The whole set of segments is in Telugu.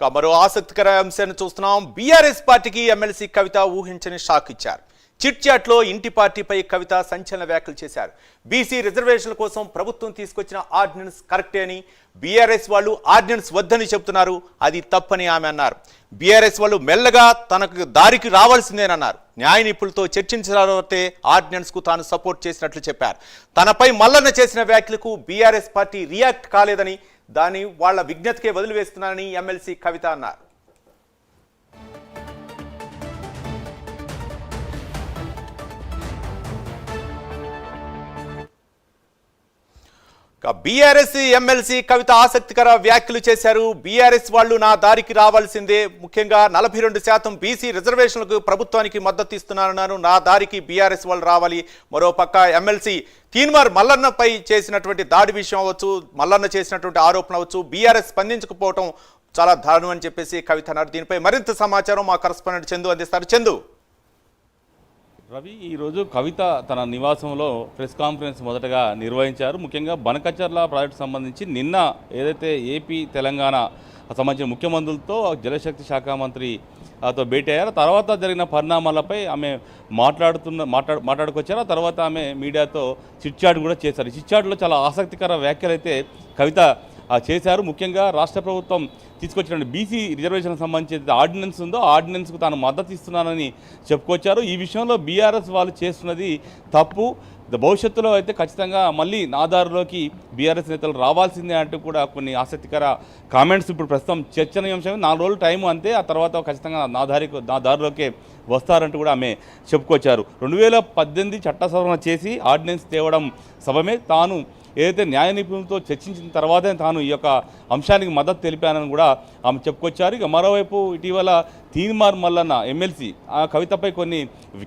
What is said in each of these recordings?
ఇక మరో ఆసక్తికర అంశాన్ని చూస్తున్నాం. బీఆర్ఎస్ పార్టీకి ఎమ్మెల్సీ కవిత ఊహించని షాక్ ఇచ్చారు. చిట్ చాట్లో ఇంటి పార్టీపై కవిత సంచలన వ్యాఖ్యలు చేశారు. బీసీ రిజర్వేషన్ల కోసం ప్రభుత్వం తీసుకొచ్చిన ఆర్డినెన్స్ కరెక్టే అని బీఆర్ఎస్ వాళ్ళు ఆర్డినెన్స్ వద్దని చెబుతున్నారు. అది తప్పని ఆమె అన్నారు. బీఆర్ఎస్ వాళ్ళు మెల్లగా తనకు దారికి రావాల్సిందేనన్నారు. న్యాయ నిపుణులతో చర్చించే ఆర్డినెన్స్కు తాను సపోర్ట్ చేసినట్లు చెప్పారు. తనపై మల్లన్న చేసిన వ్యాఖ్యలకు బీఆర్ఎస్ పార్టీ రియాక్ట్ కాలేదని దాన్ని వాళ్ళ విజ్ఞతకే వదిలివేస్తున్నారని ఎమ్మెల్సీ కవిత అన్నారు. బీఆర్ఎస్ ఎమ్మెల్సీ కవిత ఆసక్తికర వ్యాఖ్యలు చేశారు. బీఆర్ఎస్ వాళ్ళు నా దారికి రావాల్సిందే. ముఖ్యంగా నలభై రెండు శాతం బీసీ రిజర్వేషన్లకు ప్రభుత్వానికి మద్దతు ఇస్తున్నారన్నారు నా దారికి బీఆర్ఎస్ వాళ్ళు రావాలి. మరోపక్క ఎమ్మెల్సీ తీన్మార్ మల్లన్నపై చేసినటువంటి దాడి విషయం అవ్వచ్చు మల్లన్న చేసినటువంటి ఆరోపణ అవ్వచ్చు బీఆర్ఎస్ స్పందించకపోవడం చాలా దారుణం అని చెప్పేసి కవిత అన్నారు. దీనిపై మరింత సమాచారం మా కరస్పాండెంట్ చందు అందిస్తారు. చందు. రవి ఈరోజు కవిత తన నివాసంలో ప్రెస్ కాన్ఫరెన్స్ మొదటగా నిర్వహించారు. ముఖ్యంగా బనకచర్ల ప్రాజెక్టు సంబంధించి నిన్న ఏదైతే ఏపీ తెలంగాణ సంబంధించిన ముఖ్యమంత్రులతో జలశక్తి శాఖ మంత్రి ఆతో భేటీ అయ్యారు. తర్వాత జరిగిన పరిణామాలపై ఆమె మాట్లాడుతున్న మాట్లాడు మాట్లాడుకొచ్చారు. ఆ తర్వాత ఆమె మీడియాతో చిట్చాట్ కూడా చేశారు. ఈ చిట్చాట్లో చాలా ఆసక్తికర వ్యాఖ్యలు అయితే కవిత చేశారు. ముఖ్యంగా రాష్ట్ర ప్రభుత్వం తీసుకొచ్చిన బీసీ రిజర్వేషన్ సంబంధించి ఆర్డినెన్స్ ఉందో ఆర్డినెన్స్కు తాను మద్దతు ఇస్తున్నానని చెప్పుకొచ్చారు. ఈ విషయంలో బీఆర్ఎస్ వాళ్ళు చేస్తున్నది తప్పు. భవిష్యత్తులో అయితే ఖచ్చితంగా మళ్ళీ నా దారిలోకి బీఆర్ఎస్ నేతలు రావాల్సిందే అంటూ కూడా కొన్ని ఆసక్తికర కామెంట్స్ ఇప్పుడు ప్రస్తుతం చర్చనీయాంశం నాలుగు రోజులు టైం అంతే ఆ తర్వాత ఖచ్చితంగా నా దారికి నా దారిలోకే వస్తారంటూ కూడా ఆమె చెప్పుకొచ్చారు. రెండు వేల పద్దెనిమిది చట్ట సవరణ చేసి ఆర్డినెన్స్ తేవడం సభమే తాను ఏదైతే న్యాయ నిపుణులతో చర్చించిన తర్వాతే తాను ఈ యొక్క అంశానికి మద్దతు తెలిపానని కూడా ఆమె చెప్పుకొచ్చారు. ఇక మరోవైపు ఇటీవల తీన్మార్ మల్లన్న ఎమ్మెల్సీ ఆ కవితపై కొన్ని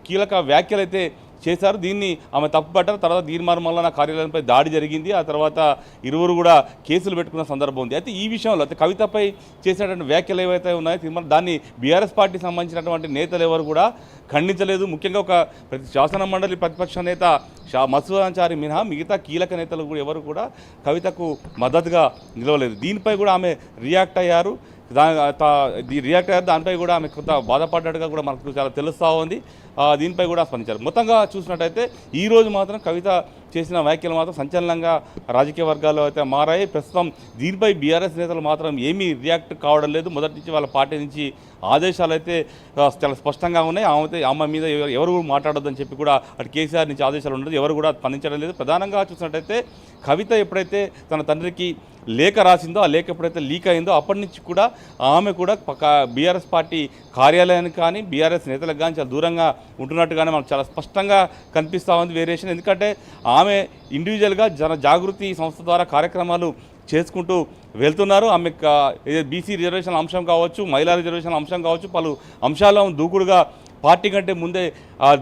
కీలక వ్యాఖ్యలు అయితే చేశారు. దీన్ని ఆమె తప్పుపట్టారు తర్వాత తీర్మానం వల్ల నా కార్యాలయంపై దాడి జరిగింది. ఆ తర్వాత ఇరువురు కూడా కేసులు పెట్టుకున్న సందర్భం ఉంది. అయితే ఈ విషయంలో అయితే కవితపై చేసినటువంటి వ్యాఖ్యలు ఏవైతే ఉన్నాయో తీర్మానం దాన్ని బీఆర్ఎస్ పార్టీకి సంబంధించినటువంటి నేతలు ఎవరు కూడా ఖండించలేదు. ముఖ్యంగా ఒక ప్రతి శాసన మండలి ప్రతిపక్ష నేత షా మసూదాచారి మినహా మిగతా కీలక నేతలు కూడా ఎవరు కూడా కవితకు మద్దతుగా నిలవలేదు. దీనిపై కూడా ఆమె రియాక్ట్ అయ్యారు. దా తా- రియాక్ట్ అయ్యారు దానిపై కూడా ఆమె కొంత బాధపడ్డట్టుగా కూడా మనకు చాలా తెలుస్తూ ఉంది. దీనిపై కూడా స్పందించారు. మొత్తంగా చూసినట్టయితే ఈ రోజు మాత్రం కవిత చేసిన వ్యాఖ్యలు మాత్రం సంచలనంగా రాజకీయ వర్గాల్లో అయితే మారాయి. ప్రస్తుతం దీనిపై బీఆర్ఎస్ నేతలు మాత్రం ఏమీ రియాక్ట్ కావడం లేదు. మొదటి నుంచి వాళ్ళ పార్టీ నుంచి ఆదేశాలు అయితే చాలా స్పష్టంగా ఉన్నాయి. ఆమె అయితే ఆమె మీద ఎవరు- మాట్లాడొద్దని చెప్పి కూడా అటు కేసీఆర్ నుంచి ఆదేశాలు ఉండదు. ఎవరు కూడా స్పందించడం లేదు. ప్రధానంగా చూసినట్టయితే కవిత ఎప్పుడైతే తన తండ్రికి లేఖ రాసిందో ఆ లేఖ ఎప్పుడైతే లీక్ అయిందో అప్పటి నుంచి కూడా ఆమె కూడా బీఆర్ఎస్ పార్టీ కార్యాలయానికి కానీ బీఆర్ఎస్ నేతలకు కానీ చాలా దూరంగా ఉంటున్నట్టుగానే మనకు చాలా స్పష్టంగా కనిపిస్తూ ఉంది వేరియేషన్. ఎందుకంటే ఆమె ఇండివిజువల్గా జన జాగృతి సంస్థ ద్వారా కార్యక్రమాలు చేసుకుంటూ వెళ్తున్నారు. ఆమె బీసీ రిజర్వేషన్ అంశం కావచ్చు మహిళా రిజర్వేషన్ అంశం కావచ్చు పలు అంశాల్లో దూకుడుగా పార్టీ కంటే ముందే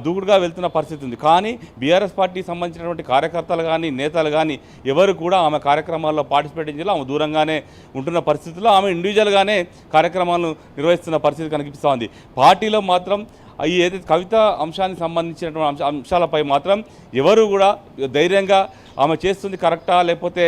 దూకుడుగా వెళ్తున్న పరిస్థితి ఉంది. కానీ బీఆర్ఎస్ పార్టీకి సంబంధించినటువంటి కార్యకర్తలు కానీ నేతలు కానీ ఎవరు కూడా ఆమె కార్యక్రమాల్లో పార్టిసిపేట్ చేయాలి ఆమె దూరంగానే ఉంటున్న పరిస్థితుల్లో ఆమె ఇండివిజువల్గానే కార్యక్రమాలను నిర్వహిస్తున్న పరిస్థితి కనిపిస్తోంది పార్టీలో మాత్రం ఈ ఏదైతే కవిత అంశానికి సంబంధించినటువంటి అంశ అంశాలపై మాత్రం ఎవరు కూడా ధైర్యంగా ఆమె చేస్తుంది కరెక్టా లేకపోతే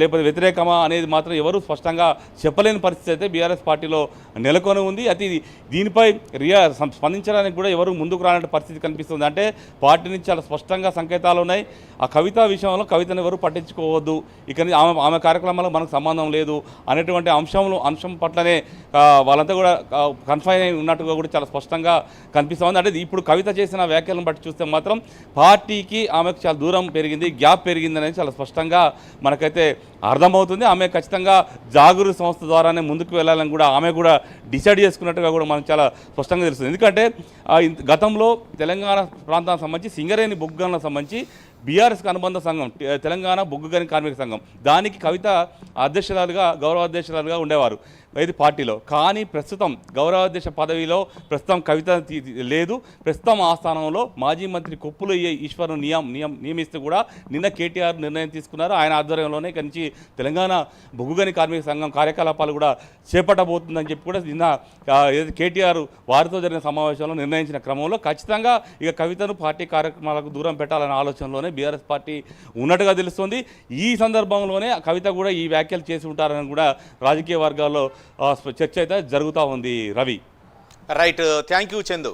లేకపోతే వ్యతిరేకమా అనేది మాత్రం ఎవరు స్పష్టంగా చెప్పలేని పరిస్థితి అయితే బీఆర్ఎస్ పార్టీలో నెలకొని ఉంది. అది దీనిపై రియా స్పందించడానికి కూడా ఎవరు ముందుకు రానట్టు పరిస్థితి కనిపిస్తుంది అంటే పార్టీ నుంచి చాలా స్పష్టంగా సంకేతాలు ఉన్నాయి. ఆ కవిత విషయంలో కవితను ఎవరు పట్టించుకోవద్దు. ఇక ఆమె ఆమె కార్యక్రమాలకు మనకు సంబంధం లేదు అనేటువంటి అంశంలో అంశం పట్లనే వాళ్ళంతా కూడా కన్ఫైన్ అయి ఉన్నట్టుగా కూడా చాలా స్పష్టంగా కనిపిస్తూ ఉంది. అంటే ఇప్పుడు కవిత చేసిన వ్యాఖ్యలను బట్టి చూస్తే మాత్రం పార్టీకి ఆమెకు చాలా దూరం పెరిగింది గ్యాప్ పెరిగింది అనేది చాలా స్పష్టంగా మనకైతే అర్థమవుతుంది. ఆమె ఖచ్చితంగా జాగృతి సంస్థ ద్వారానే ముందుకు వెళ్ళాలని కూడా ఆమె కూడా డిసైడ్ చేసుకున్నట్టుగా కూడా మనకు చాలా స్పష్టంగా తెలుస్తుంది. ఎందుకంటే గతంలో తెలంగాణ ప్రాంతానికి సంబంధించి సింగరేణి బొగ్గులకు సంబంధించి బీఆర్ఎస్కి అనుబంధ సంఘం తెలంగాణ బొగ్గుగని కార్మిక సంఘం దానికి కవిత అధ్యక్షురాలుగా గౌరవ అధ్యక్షురాలుగా ఉండేవారు. ఇది పార్టీలో? కానీ ప్రస్తుతం గౌరవాధ్యక్ష పదవిలో ప్రస్తుతం కవిత లేదు. ప్రస్తుతం ఆ స్థానంలో మాజీ మంత్రి కొప్పులు ఈ- ఈశ్వరును నియం నియం నియమిస్తూ కూడా నిన్న కేటీఆర్ నిర్ణయం తీసుకున్నారు. ఆయన ఆధ్వర్యంలోనే కంచి తెలంగాణ బొగ్గుగని కార్మిక సంఘం కార్యకలాపాలు కూడా చేపట్టబోతుందని చెప్పి కూడా నిన్న కేటీఆర్ వారితో జరిగిన సమావేశంలో నిర్ణయించిన క్రమంలో ఖచ్చితంగా ఇక కవితను పార్టీ కార్యక్రమాలకు దూరం పెట్టాలనే ఆలోచనలోనే బీఆర్ఎస్ పార్టీ ఉన్నట్టుగా తెలుస్తుంది. ఈ సందర్భంలోనే కవిత కూడా ఈ వ్యాఖ్యలు చేసి ఉంటారని కూడా రాజకీయ వర్గాల్లో చర్చ అయితే జరుగుతూ ఉంది Ravi. Right thank you Chandu.